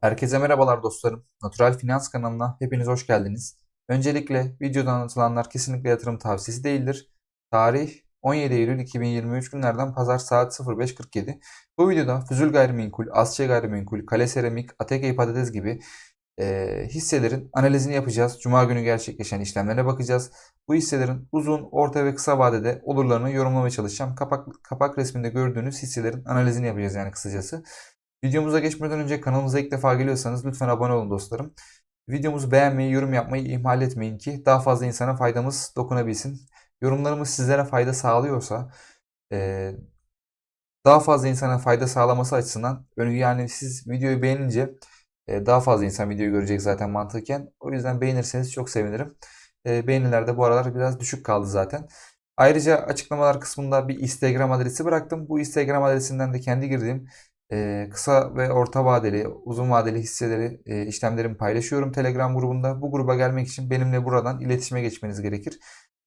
Herkese merhabalar dostlarım. Natural Finans kanalına hepiniz hoş geldiniz. Öncelikle videoda anlatılanlar kesinlikle yatırım tavsiyesi değildir. Tarih 17 Eylül 2023 günlerden pazar saat 05.47. Bu videoda Füzül Gayrimenkul, Asya Gayrimenkul, Kale Seramik, Atekey Patates gibi e, hisselerin analizini yapacağız. Cuma günü gerçekleşen işlemlere bakacağız. Bu hisselerin uzun, orta ve kısa vadede olurlarını yorumlamaya çalışacağım. Kapak, kapak resminde gördüğünüz hisselerin analizini yapacağız yani kısacası. Videomuza geçmeden önce kanalımıza ilk defa geliyorsanız lütfen abone olun dostlarım. Videomuzu beğenmeyi, yorum yapmayı ihmal etmeyin ki daha fazla insana faydamız dokunabilsin. Yorumlarımız sizlere fayda sağlıyorsa daha fazla insana fayda sağlaması açısından yani siz videoyu beğenince daha fazla insan videoyu görecek zaten mantıken. O yüzden beğenirseniz çok sevinirim. Beğeniler de bu aralar biraz düşük kaldı zaten. Ayrıca açıklamalar kısmında bir Instagram adresi bıraktım. Bu Instagram adresinden de kendi girdiğim e, kısa ve orta vadeli, uzun vadeli hisseleri, e, işlemlerimi paylaşıyorum Telegram grubunda. Bu gruba gelmek için benimle buradan iletişime geçmeniz gerekir.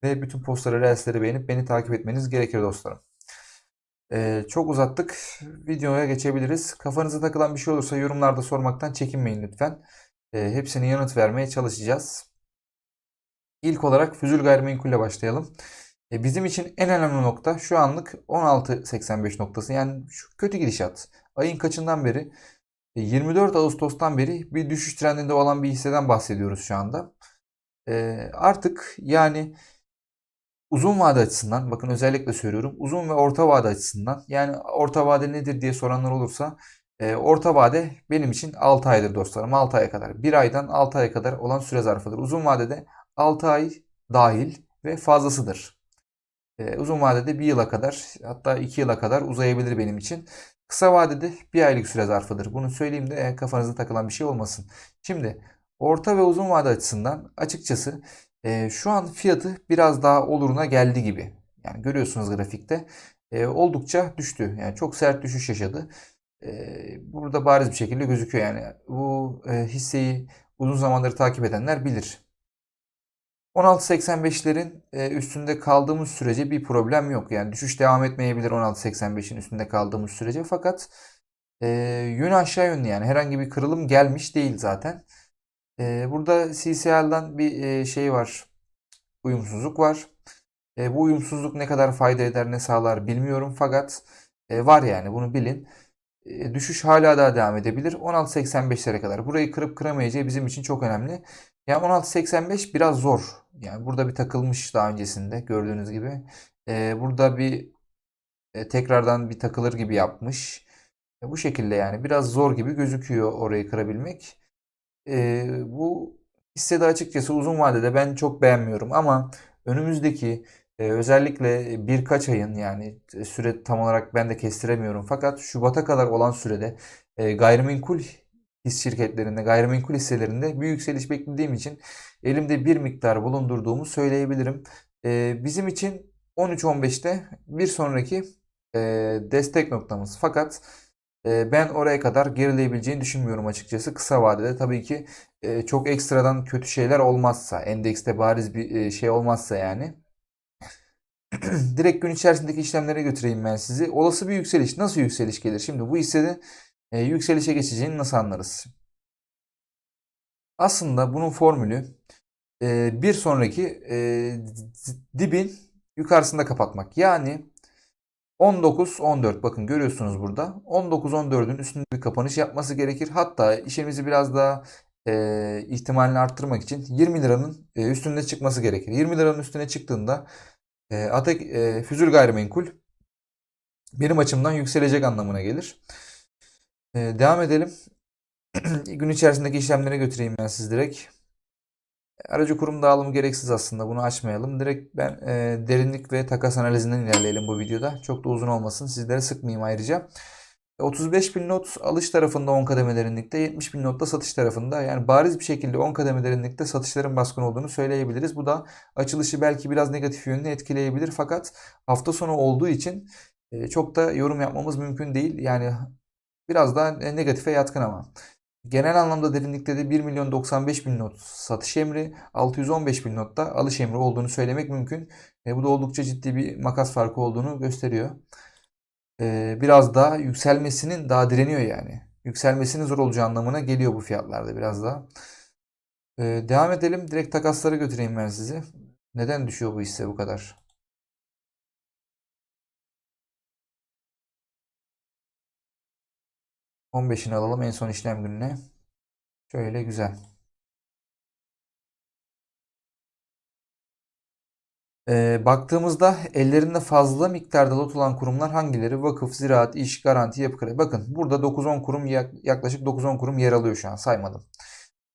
Ve bütün postları, reelsleri beğenip beni takip etmeniz gerekir dostlarım. E, çok uzattık. Videoya geçebiliriz. Kafanıza takılan bir şey olursa yorumlarda sormaktan çekinmeyin lütfen. E, hepsine yanıt vermeye çalışacağız. İlk olarak Füzül Gayrimenkul başlayalım. E, bizim için en önemli nokta şu anlık 16.85 noktası. Yani şu kötü gidişat. Ayın kaçından beri? 24 Ağustos'tan beri bir düşüş trendinde olan bir hisseden bahsediyoruz şu anda. E, artık yani uzun vade açısından bakın özellikle söylüyorum uzun ve orta vade açısından yani orta vade nedir diye soranlar olursa e, orta vade benim için 6 aydır dostlarım 6 aya kadar 1 aydan 6 aya kadar olan süre zarfıdır. Uzun vadede 6 ay dahil ve fazlasıdır. E, uzun vadede 1 yıla kadar hatta 2 yıla kadar uzayabilir benim için. Kısa vadede bir aylık süre zarfıdır. Bunu söyleyeyim de kafanıza takılan bir şey olmasın. Şimdi orta ve uzun vade açısından açıkçası e, şu an fiyatı biraz daha oluruna geldi gibi. Yani görüyorsunuz grafikte e, oldukça düştü. Yani çok sert düşüş yaşadı. E, burada bariz bir şekilde gözüküyor yani. Bu e, hisseyi uzun zamandır takip edenler bilir. 16.85'lerin e, üstünde kaldığımız sürece bir problem yok. Yani düşüş devam etmeyebilir 16.85'in üstünde kaldığımız sürece. Fakat e, yönü aşağı yönlü yani herhangi bir kırılım gelmiş değil zaten. E, burada CCL'dan bir e, şey var. Uyumsuzluk var. E, bu uyumsuzluk ne kadar fayda eder ne sağlar bilmiyorum. Fakat e, var yani bunu bilin. E, düşüş hala daha devam edebilir. 16.85'lere kadar. Burayı kırıp kıramayacağı bizim için çok önemli. Yani 16.85 biraz zor. Yani burada bir takılmış daha öncesinde gördüğünüz gibi. Ee, burada bir e, tekrardan bir takılır gibi yapmış. E, bu şekilde yani biraz zor gibi gözüküyor orayı kırabilmek. E, bu hissede açıkçası uzun vadede ben çok beğenmiyorum ama önümüzdeki e, özellikle birkaç ayın yani süre tam olarak ben de kestiremiyorum fakat Şubat'a kadar olan sürede e, gayrimenkul his şirketlerinde, gayrimenkul hisselerinde bir yükseliş beklediğim için elimde bir miktar bulundurduğumu söyleyebilirim. Ee, bizim için 13-15'te bir sonraki e, destek noktamız. Fakat e, ben oraya kadar gerileyebileceğini düşünmüyorum açıkçası. Kısa vadede tabii ki e, çok ekstradan kötü şeyler olmazsa, endekste bariz bir e, şey olmazsa yani. Direkt gün içerisindeki işlemlere götüreyim ben sizi. Olası bir yükseliş. Nasıl yükseliş gelir? Şimdi bu hissede e, yükselişe geçeceğini nasıl anlarız? Aslında bunun formülü e, bir sonraki e, dibin yukarısında kapatmak. Yani 19-14 bakın görüyorsunuz burada. 19-14'ün üstünde bir kapanış yapması gerekir. Hatta işimizi biraz daha e, ihtimalini arttırmak için 20 liranın e, üstünde çıkması gerekir. 20 liranın üstüne çıktığında e, Atek e, Füzül Gayrimenkul benim açımdan yükselecek anlamına gelir. E, devam edelim. Gün içerisindeki işlemlere götüreyim ben siz direkt. Aracı kurum dağılımı gereksiz aslında. Bunu açmayalım. Direkt ben e, derinlik ve takas analizinden ilerleyelim bu videoda. Çok da uzun olmasın. Sizlere sıkmayayım ayrıca. 35 bin not alış tarafında 10 kademe derinlikte, 70 bin not da satış tarafında. Yani bariz bir şekilde 10 kademe derinlikte satışların baskın olduğunu söyleyebiliriz. Bu da açılışı belki biraz negatif yönünü etkileyebilir. Fakat hafta sonu olduğu için e, çok da yorum yapmamız mümkün değil. Yani biraz daha negatife yatkın ama. Genel anlamda derinlikte de 1 milyon 95 bin not satış emri, 615 bin notta alış emri olduğunu söylemek mümkün. E, bu da oldukça ciddi bir makas farkı olduğunu gösteriyor. E, biraz daha yükselmesinin daha direniyor yani. yükselmesinin zor olacağı anlamına geliyor bu fiyatlarda biraz daha. Ee, devam edelim. Direkt takaslara götüreyim ben sizi. Neden düşüyor bu hisse bu kadar? ...15'ini alalım en son işlem gününe. Şöyle güzel. Ee, baktığımızda ellerinde fazla miktarda lot olan kurumlar hangileri? Vakıf, ziraat, iş, garanti, yapı kredi. Bakın burada 9-10 kurum yaklaşık 9-10 kurum yer alıyor şu an saymadım.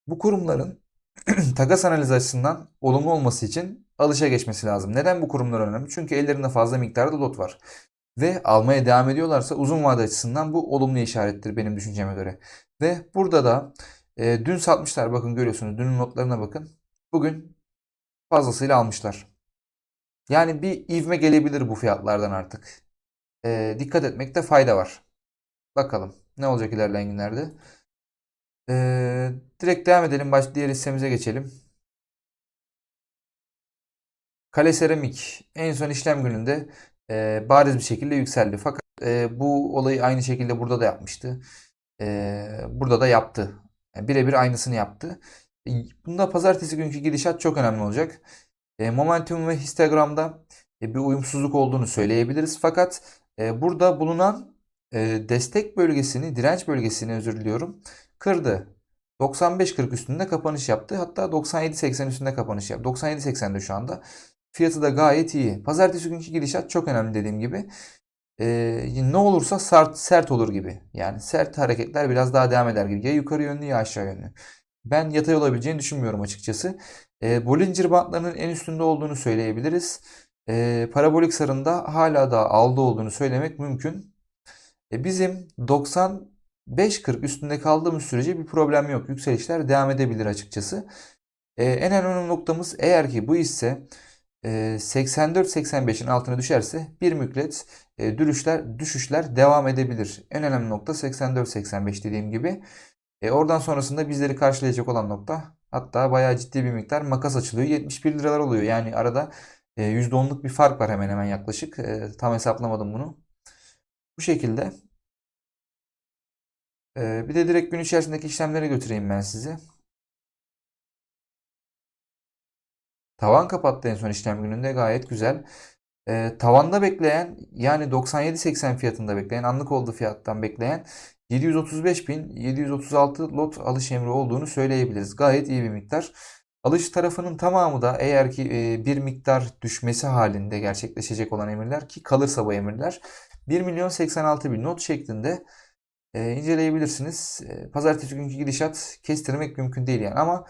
Bu kurumların takas analizi açısından olumlu olması için alışa geçmesi lazım. Neden bu kurumlar önemli? Çünkü ellerinde fazla miktarda lot var. Ve almaya devam ediyorlarsa uzun vade açısından bu olumlu işarettir benim düşünceme göre. Ve burada da e, dün satmışlar bakın görüyorsunuz. Dünün notlarına bakın. Bugün fazlasıyla almışlar. Yani bir ivme gelebilir bu fiyatlardan artık. E, dikkat etmekte fayda var. Bakalım ne olacak ilerleyen günlerde. E, direkt devam edelim. Baş, diğer hissemize geçelim. Kale Seramik en son işlem gününde e, bariz bir şekilde yükseldi. Fakat e, bu olayı aynı şekilde burada da yapmıştı. E, burada da yaptı. Yani birebir aynısını yaptı. E, bunda pazartesi günkü gidişat çok önemli olacak. E, Momentum ve Instagram'da e, bir uyumsuzluk olduğunu söyleyebiliriz. Fakat e, burada bulunan destek bölgesini, direnç bölgesini özür diliyorum, kırdı. 95.40 üstünde kapanış yaptı. Hatta 97.80 üstünde kapanış yaptı. 97.80'de şu anda. Fiyatı da gayet iyi. Pazartesi günkü gidişat çok önemli dediğim gibi. Ee, ne olursa sert, sert olur gibi. Yani sert hareketler biraz daha devam eder gibi. Ya yukarı yönlü ya aşağı yönlü. Ben yatay olabileceğini düşünmüyorum açıkçası. E, Bollinger bandlarının en üstünde olduğunu söyleyebiliriz. E, parabolik sarında hala da aldı olduğunu söylemek mümkün. E, bizim 95-40 üstünde kaldığımız sürece bir problem yok. Yükselişler devam edebilir açıkçası. E, en önemli noktamız eğer ki bu hisse 84-85'in altına düşerse bir müddet e, düşüşler, düşüşler devam edebilir. En önemli nokta 84-85 dediğim gibi. E, oradan sonrasında bizleri karşılayacak olan nokta hatta bayağı ciddi bir miktar makas açılıyor. 71 liralar oluyor. Yani arada e, %10'luk bir fark var hemen hemen yaklaşık. E, tam hesaplamadım bunu. Bu şekilde. E, bir de direkt gün içerisindeki işlemlere götüreyim ben sizi. Tavan kapattı en son işlem gününde gayet güzel. E, tavanda bekleyen yani 97.80 fiyatında bekleyen anlık olduğu fiyattan bekleyen 735.736 lot alış emri olduğunu söyleyebiliriz. Gayet iyi bir miktar. Alış tarafının tamamı da eğer ki e, bir miktar düşmesi halinde gerçekleşecek olan emirler ki kalırsa bu emirler 1 milyon 86 bin not şeklinde e, inceleyebilirsiniz. E, pazartesi günkü gidişat kestirmek mümkün değil yani ama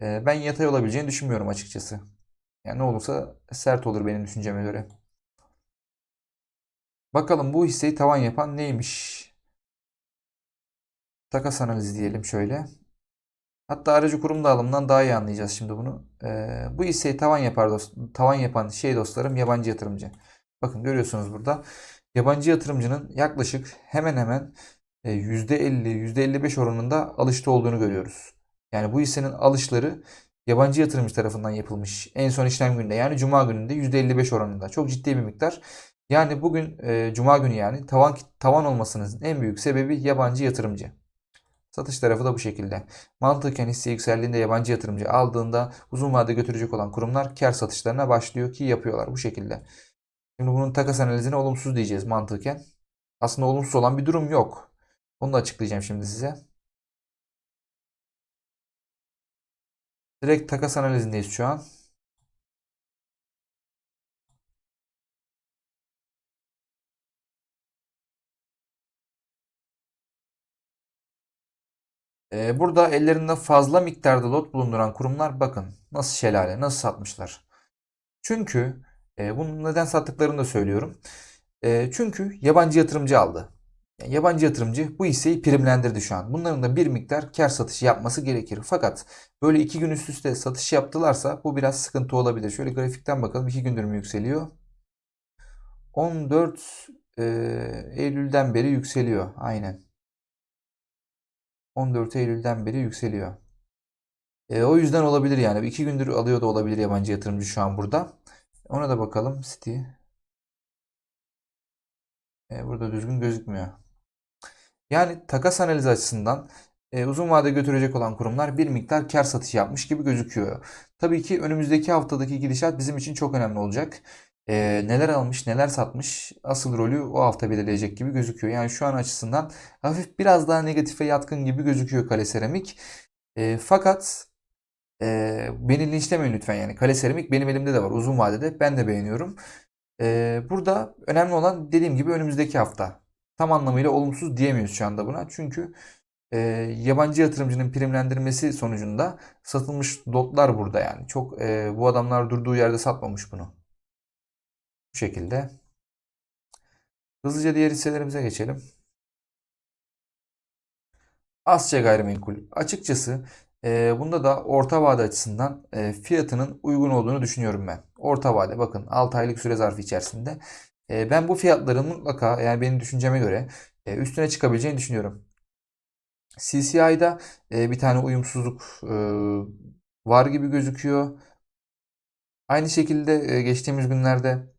ben yatay olabileceğini düşünmüyorum açıkçası. Yani ne olursa sert olur benim düşünceme göre. Bakalım bu hisseyi tavan yapan neymiş? Takas analizi diyelim şöyle. Hatta aracı kurum dağılımından daha iyi anlayacağız şimdi bunu. Ee, bu hisseyi tavan yapar dost, tavan yapan şey dostlarım yabancı yatırımcı. Bakın görüyorsunuz burada. Yabancı yatırımcının yaklaşık hemen hemen %50, e, %55 oranında alışta olduğunu görüyoruz. Yani bu hissenin alışları yabancı yatırımcı tarafından yapılmış. En son işlem gününde yani cuma gününde %55 oranında. Çok ciddi bir miktar. Yani bugün e, cuma günü yani tavan tavan olmasının en büyük sebebi yabancı yatırımcı. Satış tarafı da bu şekilde. Mantıken hisse yükseldiğinde yabancı yatırımcı aldığında uzun vade götürecek olan kurumlar kar satışlarına başlıyor ki yapıyorlar bu şekilde. Şimdi bunun takas analizine olumsuz diyeceğiz mantıken. Aslında olumsuz olan bir durum yok. Onu da açıklayacağım şimdi size. Direkt takas analizindeyiz şu an. Burada ellerinde fazla miktarda lot bulunduran kurumlar bakın nasıl şelale, nasıl satmışlar. Çünkü e, bunu neden sattıklarını da söylüyorum. E, çünkü yabancı yatırımcı aldı. Yani yabancı yatırımcı bu hisseyi primlendirdi şu an. Bunların da bir miktar kar satışı yapması gerekir. Fakat böyle iki gün üst üste satış yaptılarsa bu biraz sıkıntı olabilir. Şöyle grafikten bakalım. iki gündür mü yükseliyor? 14 e, Eylül'den beri yükseliyor. Aynen. 14 Eylül'den beri yükseliyor. E, o yüzden olabilir yani. İki gündür alıyor da olabilir yabancı yatırımcı şu an burada. Ona da bakalım. City. E, burada düzgün gözükmüyor. Yani takas analizi açısından e, uzun vade götürecek olan kurumlar bir miktar kar satışı yapmış gibi gözüküyor. Tabii ki önümüzdeki haftadaki gidişat bizim için çok önemli olacak. E, neler almış, neler satmış asıl rolü o hafta belirleyecek gibi gözüküyor. Yani şu an açısından hafif biraz daha negatife yatkın gibi gözüküyor Kale Seramik. E, fakat e, beni linçlemeyin lütfen yani. Kale Seramik benim elimde de var uzun vadede. Ben de beğeniyorum. E, burada önemli olan dediğim gibi önümüzdeki hafta. Tam anlamıyla olumsuz diyemiyoruz şu anda buna. Çünkü e, yabancı yatırımcının primlendirmesi sonucunda satılmış lotlar burada yani. Çok e, bu adamlar durduğu yerde satmamış bunu. Bu şekilde. Hızlıca diğer hisselerimize geçelim. Asya Gayrimenkul. Açıkçası e, bunda da orta vade açısından e, fiyatının uygun olduğunu düşünüyorum ben. Orta vade bakın 6 aylık süre zarfı içerisinde. E, ben bu fiyatların mutlaka yani benim düşünceme göre e, üstüne çıkabileceğini düşünüyorum. CCI'da e, bir tane uyumsuzluk e, var gibi gözüküyor. Aynı şekilde e, geçtiğimiz günlerde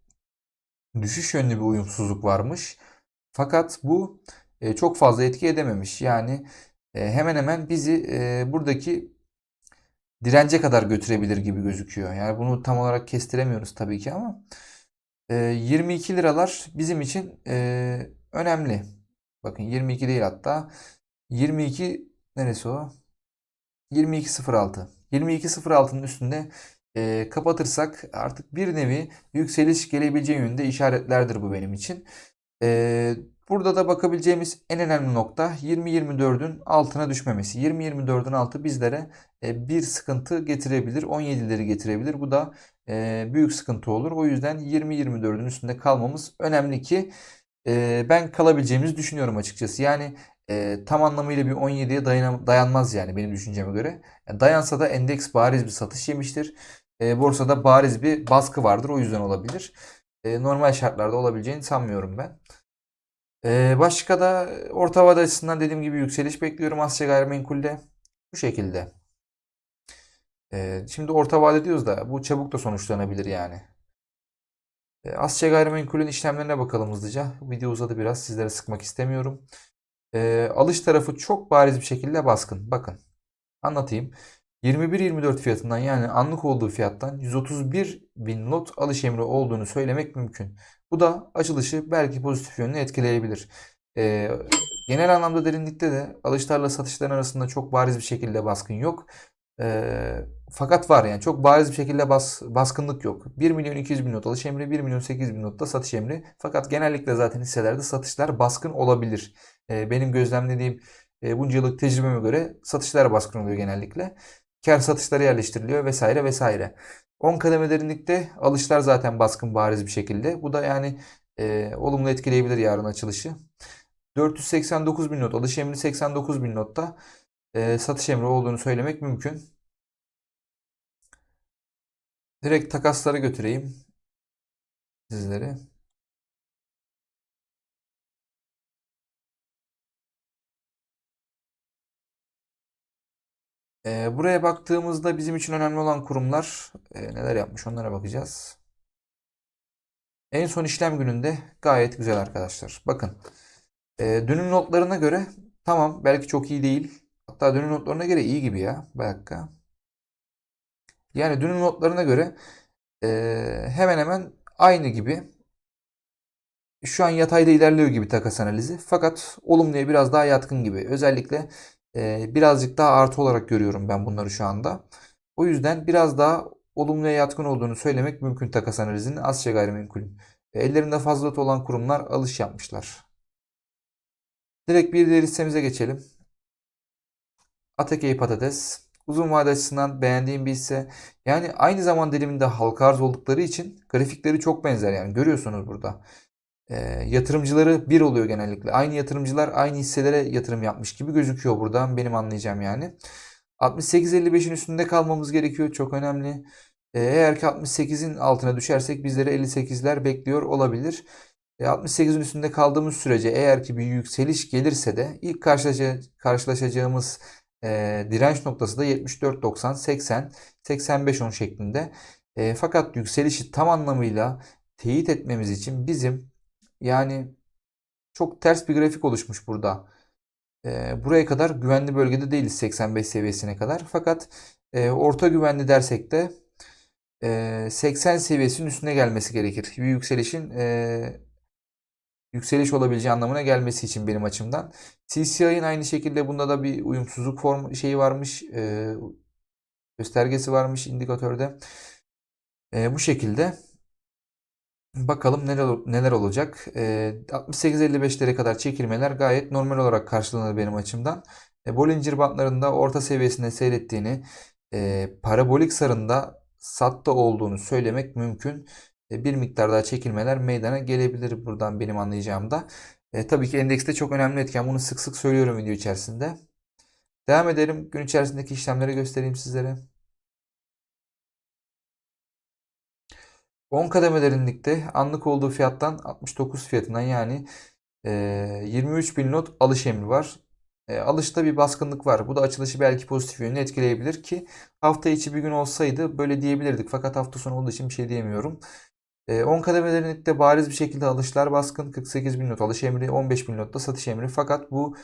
düşüş yönlü bir uyumsuzluk varmış. Fakat bu e, çok fazla etki edememiş. Yani e, hemen hemen bizi e, buradaki dirence kadar götürebilir gibi gözüküyor. Yani bunu tam olarak kestiremiyoruz tabii ki ama e, 22 liralar bizim için e, önemli. Bakın 22 değil hatta 22 neresi o? 22.06. 22.06'nın üstünde e, kapatırsak artık bir nevi yükseliş gelebileceği yönünde işaretlerdir bu benim için. E, burada da bakabileceğimiz en önemli nokta 20-24'ün altına düşmemesi. 20-24'ün altı bizlere e, bir sıkıntı getirebilir. 17'leri getirebilir. Bu da e, büyük sıkıntı olur. O yüzden 20-24'ün üstünde kalmamız önemli ki e, ben kalabileceğimizi düşünüyorum açıkçası. Yani e, tam anlamıyla bir 17'ye dayan, dayanmaz yani benim düşünceme göre. Yani dayansa da endeks bariz bir satış yemiştir. E, borsada bariz bir baskı vardır. O yüzden olabilir. E, normal şartlarda olabileceğini sanmıyorum ben. E, başka da orta vade açısından dediğim gibi yükseliş bekliyorum Asya Gayrimenkul'de. Bu şekilde. E, şimdi orta vade diyoruz da bu çabuk da sonuçlanabilir yani. E, Asya Gayrimenkul'ün işlemlerine bakalım hızlıca. Video uzadı biraz. Sizlere sıkmak istemiyorum. E, alış tarafı çok bariz bir şekilde baskın. Bakın anlatayım. 21-24 fiyatından yani anlık olduğu fiyattan 131 bin lot alış emri olduğunu söylemek mümkün. Bu da açılışı belki pozitif yönlü etkileyebilir. E, genel anlamda derinlikte de alışlarla satışların arasında çok bariz bir şekilde baskın yok. E, fakat var yani çok bariz bir şekilde bas, baskınlık yok. 1 milyon 200 bin not alış emri, 1 milyon 800 bin notta satış emri. Fakat genellikle zaten hisselerde satışlar baskın olabilir. E, benim gözlemlediğim e, bunca yıllık tecrübeme göre satışlar baskın oluyor genellikle. Kar satışları yerleştiriliyor vesaire vesaire. 10 kademe derinlikte alışlar zaten baskın bariz bir şekilde. Bu da yani e, olumlu etkileyebilir yarın açılışı. 489 bin not alış emri 89 bin notta e, satış emri olduğunu söylemek mümkün. Direkt takaslara götüreyim sizleri. E, buraya baktığımızda bizim için önemli olan kurumlar e, neler yapmış onlara bakacağız. En son işlem gününde gayet güzel arkadaşlar. Bakın e, dünün notlarına göre tamam belki çok iyi değil. Hatta dünün notlarına göre iyi gibi ya. Bir dakika. Yani dünün notlarına göre e, hemen hemen aynı gibi. Şu an yatayda ilerliyor gibi takas analizi. Fakat olumluya biraz daha yatkın gibi. Özellikle birazcık daha artı olarak görüyorum ben bunları şu anda. O yüzden biraz daha olumluya yatkın olduğunu söylemek mümkün takas analizinin Asya Gayrimenkul'ün. E, ellerinde fazlalık olan kurumlar alış yapmışlar. Direkt bir diğer hissemize geçelim. Atakey Patates. Uzun vade açısından beğendiğim bir hisse. Yani aynı zaman diliminde halka arz oldukları için grafikleri çok benzer yani görüyorsunuz burada. E, yatırımcıları bir oluyor genellikle. Aynı yatırımcılar aynı hisselere yatırım yapmış gibi gözüküyor buradan benim anlayacağım yani. 68-55'in üstünde kalmamız gerekiyor. Çok önemli. E, eğer ki 68'in altına düşersek bizlere 58'ler bekliyor olabilir. E, 68'in üstünde kaldığımız sürece eğer ki bir yükseliş gelirse de ilk karşılaşacağımız e, direnç noktası da 74.90, 80, 85.10 şeklinde. E, fakat yükselişi tam anlamıyla teyit etmemiz için bizim yani çok ters bir grafik oluşmuş burada. E, buraya kadar güvenli bölgede değiliz 85 seviyesine kadar. Fakat e, orta güvenli dersek de e, 80 seviyesinin üstüne gelmesi gerekir. Bir yükselişin e, yükseliş olabileceği anlamına gelmesi için benim açımdan. CCI'nin aynı şekilde bunda da bir uyumsuzluk form şeyi varmış. E, göstergesi varmış indikatörde. E, bu şekilde bakalım neler neler olacak. E, 68-55'lere kadar çekilmeler gayet normal olarak karşılanır benim açımdan. E, Bollinger bandlarında orta seviyesinde seyrettiğini, e, parabolik sarında satta olduğunu söylemek mümkün. E, bir miktar daha çekilmeler meydana gelebilir buradan benim anlayacağımda. E, tabii ki endekste çok önemli etken. Bunu sık sık söylüyorum video içerisinde. Devam edelim. Gün içerisindeki işlemleri göstereyim sizlere. 10 kademe derinlikte anlık olduğu fiyattan 69 fiyatından yani e, 23 bin not alış emri var. Alışta bir baskınlık var. Bu da açılışı belki pozitif yönünü etkileyebilir ki hafta içi bir gün olsaydı böyle diyebilirdik. Fakat hafta sonu olduğu için bir şey diyemiyorum. E, 10 kademe derinlikte bariz bir şekilde alışlar baskın. 48 bin not alış emri, 15 bin notta satış emri. Fakat bu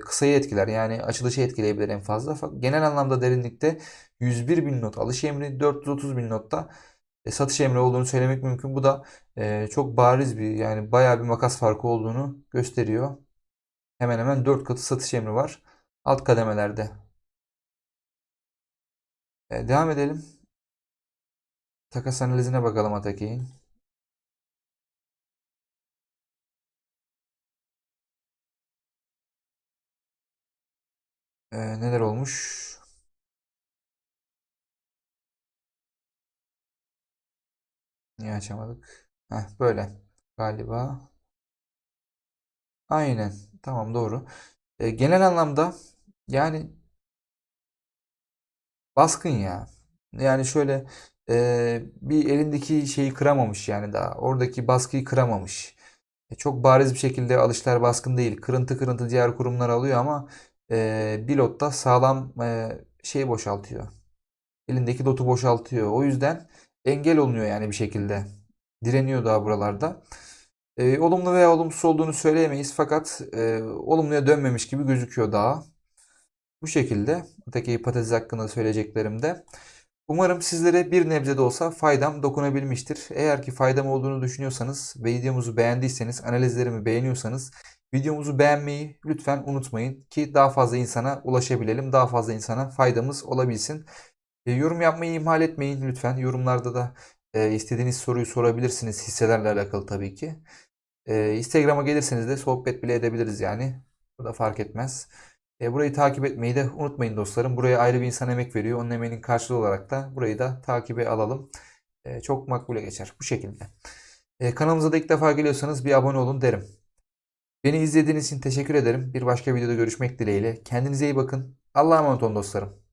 kısayı etkiler. Yani açılışı etkileyebilir en fazla. Genel anlamda derinlikte 101 bin not alış emri, 430 bin notta e, satış emri olduğunu söylemek mümkün. Bu da e, çok bariz bir yani bayağı bir makas farkı olduğunu gösteriyor. Hemen hemen 4 katı satış emri var alt kademelerde. E, devam edelim. Takas analizine bakalım Ataki'nin. E, neler olmuş? Niye açamadık? Heh, böyle galiba. Aynen. Tamam doğru. E, genel anlamda yani baskın ya. Yani şöyle e, bir elindeki şeyi kıramamış yani daha. Oradaki baskıyı kıramamış. E, çok bariz bir şekilde alışlar baskın değil. Kırıntı kırıntı diğer kurumlar alıyor ama e, Bilot sağlam e, şey boşaltıyor. Elindeki lotu boşaltıyor. O yüzden engel olunuyor yani bir şekilde. Direniyor daha buralarda. E, olumlu veya olumsuz olduğunu söyleyemeyiz fakat e, olumluya dönmemiş gibi gözüküyor daha. Bu şekilde öteki hipotez hakkında söyleyeceklerim de. Umarım sizlere bir nebze de olsa faydam dokunabilmiştir. Eğer ki faydam olduğunu düşünüyorsanız ve videomuzu beğendiyseniz, analizlerimi beğeniyorsanız videomuzu beğenmeyi lütfen unutmayın ki daha fazla insana ulaşabilelim, daha fazla insana faydamız olabilsin. E, yorum yapmayı ihmal etmeyin lütfen. Yorumlarda da e, istediğiniz soruyu sorabilirsiniz hisselerle alakalı tabii ki. E, Instagram'a gelirseniz de sohbet bile edebiliriz yani. Bu da fark etmez. Burayı takip etmeyi de unutmayın dostlarım. Buraya ayrı bir insan emek veriyor. Onun emeğinin karşılığı olarak da burayı da takibe alalım. Çok makbule geçer bu şekilde. Kanalımıza da ilk defa geliyorsanız bir abone olun derim. Beni izlediğiniz için teşekkür ederim. Bir başka videoda görüşmek dileğiyle. Kendinize iyi bakın. Allah'a emanet olun dostlarım.